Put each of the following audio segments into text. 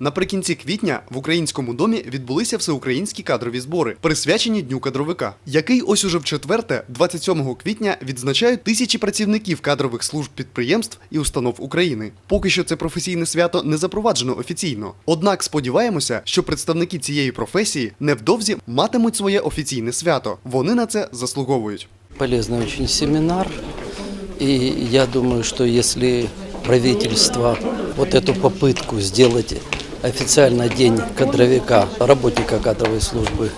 Наприкінці квітня в українському домі відбулися всеукраїнські кадрові збори, присвячені Дню кадровика, який ось уже в четверте, 27 квітня, відзначають тисячі працівників кадрових служб підприємств і установ України. Поки що це професійне свято не запроваджено офіційно. Однак сподіваємося, що представники цієї професії невдовзі матимуть своє офіційне свято. Вони на це заслуговують. Полезный очень семинар. И я думаю, что если правительство вот эту попытку сделать официально День кадровика, работника кадровой службы,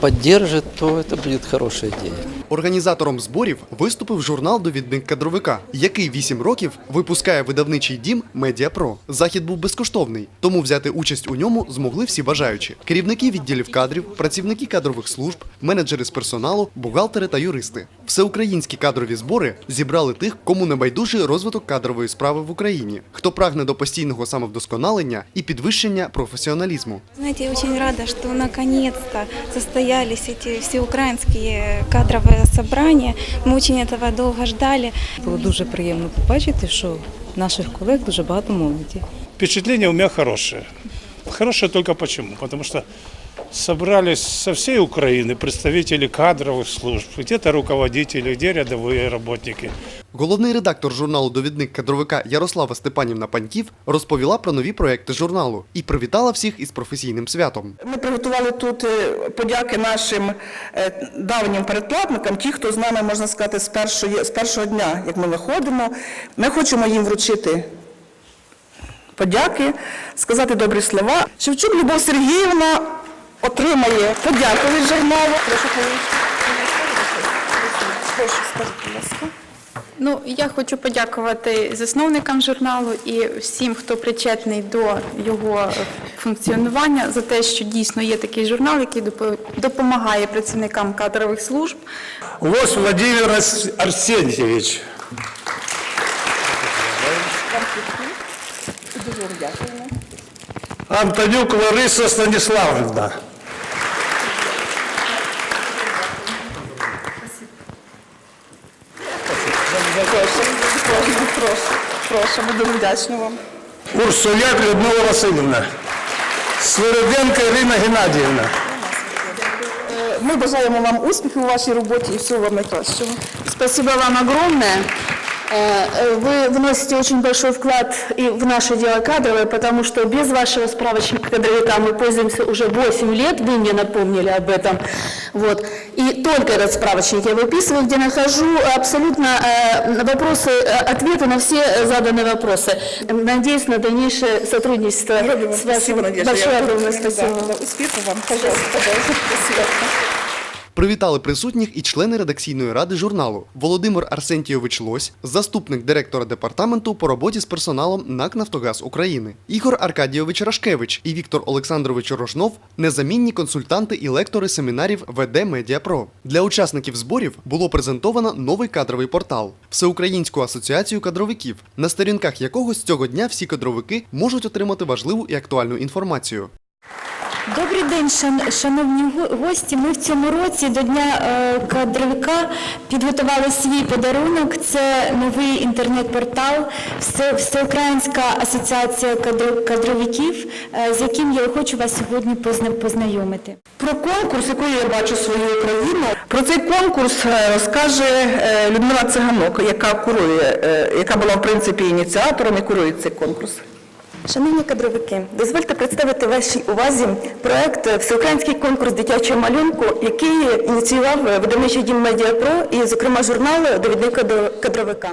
поддержит, то это будет хорошая идея. Організатором зборів виступив журнал Довідник кадровика, який 8 років випускає видавничий дім Медіапро. Захід був безкоштовний, тому взяти участь у ньому змогли всі бажаючі: керівники відділів кадрів, працівники кадрових служб, менеджери з персоналу, бухгалтери та юристи. Всеукраїнські кадрові збори зібрали тих, кому не байдужий розвиток кадрової справи в Україні, хто прагне до постійного самовдосконалення і підвищення професіоналізму. Знаете, я очень рада, что наконец-то состоялись эти всеукраинские кадровые собрания. Мы очень этого долго ждали. Було дуже приємно побачити, що наших колег дуже багато молоді. Впечатление у меня хорошее. Хорошее только почему? Потому что собрались со всей Украины представители кадровых служб, где-то руководители, где рядовые работники. Головний редактор журналу Довідник кадровика Ярослава Степанівна Паньків розповіла про нові проекти журналу і привітала всіх із професійним святом. Ми приготували тут е, подяки нашим е, давнім передплатникам, ті, хто з нами, можна сказати, з першої, з першого дня, як ми виходимо. Ми хочемо їм вручити подяки, сказати добрі слова. Шевчук Любов Сергіївна отримає подяку від журналу. Прошу Прошу, скажіть, будь ласка. Ну, я хочу подякувати засновникам журналу і всім, хто причетний до його функціонування, за те, що дійсно є такий журнал, який допомагає працівникам кадрових служб. Лось Владимир вам. Антонюк Лариса Станиславовна. Прошу, прошу, прошу, ми дуже вдячні вам. Урсуляк Людмила Васильівна. Свириденко Ірина Геннадіївна. Ми бажаємо вам успіхів у вашій роботі і всього вам найкращого. Спасибо вам огромное. Э, э, Вы вносите очень большой вклад и в наше дело кадровое, потому что без вашего справочника кадровика мы пользуемся уже 8 лет, вы мне напомнили об этом. Вот. И только этот справочник я выписываю, где нахожу абсолютно э, вопросы, э, ответы на все э, заданные вопросы. Надеюсь на дальнейшее сотрудничество Робимо. с вашим. Спасибо, Надежда. Большое Я огромное да, спасибо. да, Успіху вам. Пожалуйста, Спасибо. Привітали присутніх і члени редакційної ради журналу Володимир Арсентійович Лось, заступник директора департаменту по роботі з персоналом НАК Нафтогаз України, Ігор Аркадійович Рашкевич і Віктор Олександрович Рожнов незамінні консультанти і лектори семінарів ВД Медіапро. Для учасників зборів було презентовано новий кадровий портал Всеукраїнську асоціацію кадровиків, на сторінках якого з цього дня всі кадровики можуть отримати важливу і актуальну інформацію. Добрий день, шан- шановні гості. Ми в цьому році до Дня е, кадровика підготували свій подарунок. Це новий інтернет-портал Всеукраїнська асоціація кадровиків, е, з яким я хочу вас сьогодні позна- познайомити. Про конкурс, який я бачу свою Україну, про цей конкурс е, розкаже Людмила Циганок, яка курує, яка була в принципі ініціатором і курує цей конкурс. Шановні кадровики, дозвольте представити вашій увазі проект Всеукраїнський конкурс дитячого малюнку, який ініціював видавничий дім Медіапро і, зокрема, журнал «Довідник до кадровика».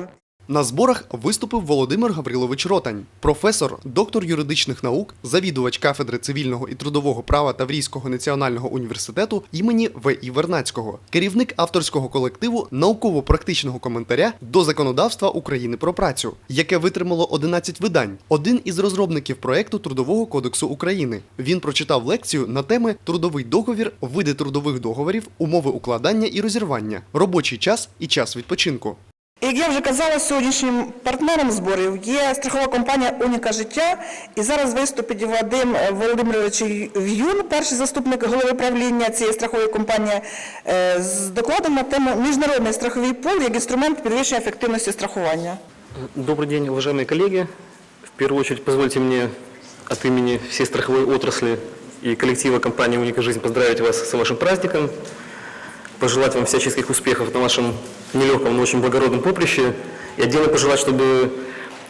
На зборах виступив Володимир Гаврилович Ротань, професор, доктор юридичних наук, завідувач кафедри цивільного і трудового права Таврійського національного університету імені В.І. Вернацького, керівник авторського колективу науково-практичного коментаря до законодавства України про працю, яке витримало 11 видань. Один із розробників проекту Трудового кодексу України. Він прочитав лекцію на теми трудовий договір, види трудових договорів, умови укладання і розірвання, робочий час і час відпочинку. Як я вже казала, сьогоднішнім партнером зборів є страхова компанія Уніка життя. І зараз виступить Вадим Володимирович В'юн, перший заступник голови правління цієї страхової компанії, е, з докладом на тему міжнародний страховий пул як інструмент підвищення ефективності страхування. Добрый день, уважаемые коллеги. В первую очередь позвольте мне от имени всей страховой отрасли и коллектива компании «Уника Жизнь» поздравить вас с вашим праздником, пожелать вам всяческих успехов на вашем нелегком, но очень благородном поприще и отдельно пожелать, чтобы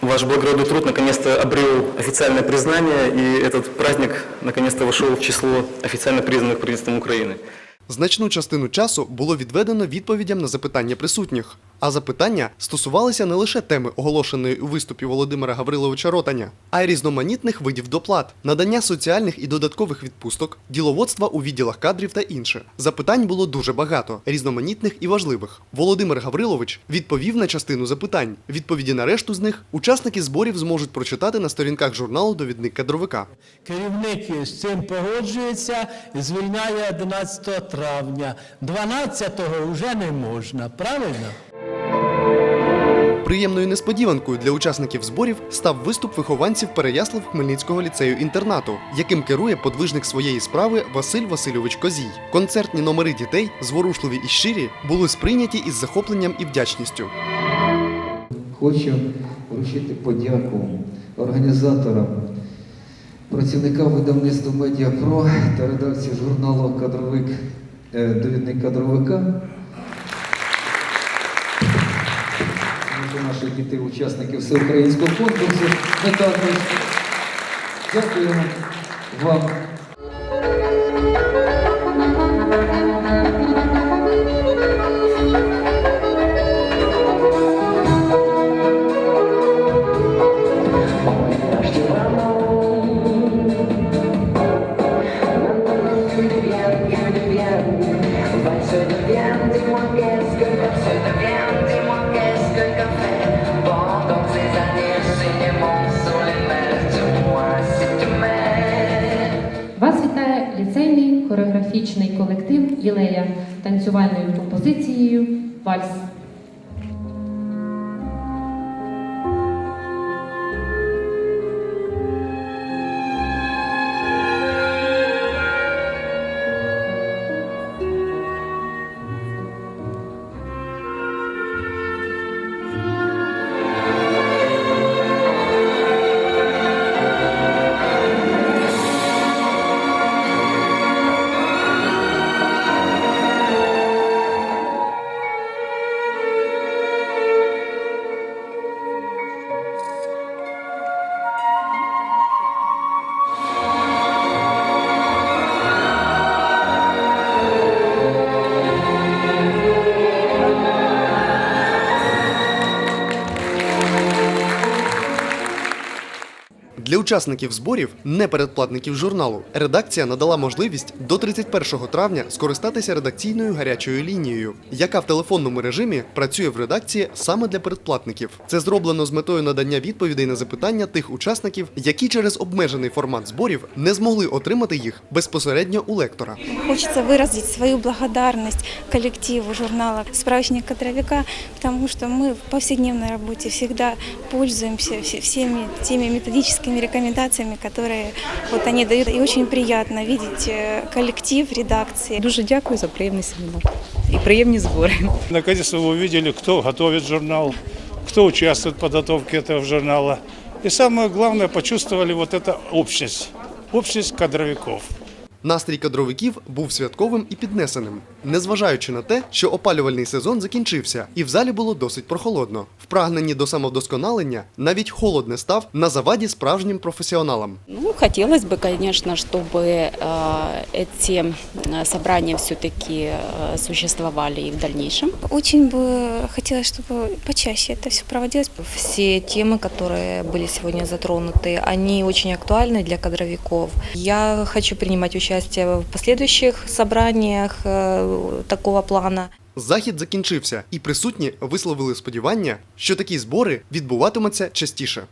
ваш благородный труд наконец-то обрел официальное признание и этот праздник наконец-то вошел в число официально признанных правительством Украины. Значну частину часу було відведено відповідям на запитання присутніх. А запитання стосувалися не лише теми, оголошеної у виступі Володимира Гавриловича Ротаня, а й різноманітних видів доплат, надання соціальних і додаткових відпусток, діловодства у відділах кадрів та інше. Запитань було дуже багато, різноманітних і важливих. Володимир Гаврилович відповів на частину запитань. Відповіді на решту з них учасники зборів зможуть прочитати на сторінках журналу Довідник кадровика. Керівник з цим погоджується звільняє 11 травня. 12-го вже не можна, правильно? Приємною несподіванкою для учасників зборів став виступ вихованців Переяслав Хмельницького ліцею інтернату, яким керує подвижник своєї справи Василь Васильович Козій. Концертні номери дітей, зворушливі і щирі, були сприйняті із захопленням і вдячністю. Хочу вручити подяку організаторам, працівникам видавництва Медіапро та редакції журналу Кадровик е, довідник кадровика. Це наші діти, учасники всеукраїнського конкурсу. Ми також дякуємо вам. Хореографічний колектив Ілея танцювальною композицією Вальс. Учасників зборів, не передплатників журналу, редакція надала можливість до 31 травня скористатися редакційною гарячою лінією, яка в телефонному режимі працює в редакції саме для передплатників. Це зроблено з метою надання відповідей на запитання тих учасників, які через обмежений формат зборів не змогли отримати їх безпосередньо у лектора. Хочется выразить свою благодарность коллективу журнала «Справочник кадровика», потому что мы в повседневной работе всегда пользуемся все- всеми теми методическими рекомендациями, которые вот они дают. И очень приятно видеть э, коллектив редакции. Дуже дякую за приємний семінар і приємні збори. Наконец-то вы увидели, кто готовит журнал, кто участвует в подготовке этого журнала. И самое главное, почувствовали вот эту общность, общность кадровиков. Настрій кадровиків був святковим і піднесеним, незважаючи на те, що опалювальний сезон закінчився, і в залі було досить прохолодно. Впрагнені до самовдосконалення, навіть холод не став на заваді справжнім професіоналам. Ну, хотелось бы, конечно, чтобы э, эти э, собрания все-таки э, существовали и в дальнейшем. Очень бы хотелось, чтобы почаще это все проводилось. Все темы, которые были сегодня затронуты, они очень актуальны для кадровиков. Я хочу принимать участие в последующих собраниях э, такого плана. Захід закінчився, і присутні висловили сподівання, що такі збори відбуватимуться частіше.